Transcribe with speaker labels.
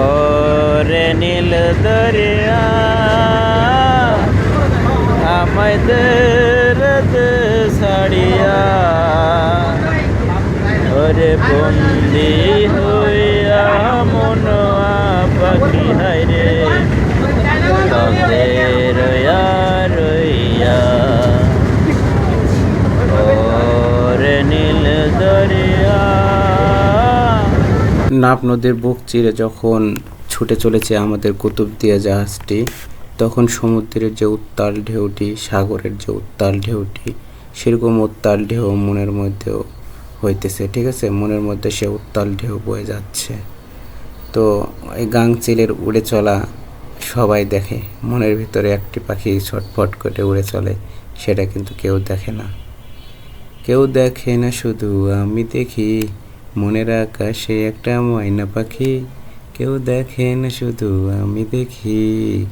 Speaker 1: ওরে নীল দরিয়া আমায় দরদ সাড়িয়া ওরে বন্দি হো নাপ নদীর বুক চিরে যখন ছুটে চলেছে আমাদের কুতুবদিয়া জাহাজটি, তখন সমুদ্রের যে উত্তাল ঢেউটি, সাগরের যে উত্তাল ঢেউটি, সেরকম উত্তাল ঢেউ মনের মধ্যেও হইতেছে, ঠিক আছে? মনের মধ্যে সে উত্তাল ঢেউ বয়ে যাচ্ছে। তো এই গাংচিলের উড়ে চলা সবাই দেখে, মনের ভিতরে একটি পাখি ছটফট করে উড়ে চলে, সেটা কিন্তু কেউ দেখে না। কেউ দেখে না, শুধু আমি দেখি। মনের আকাশে একটা ময়না পাখি। কেউ দেখে না, শুধু আমি দেখি।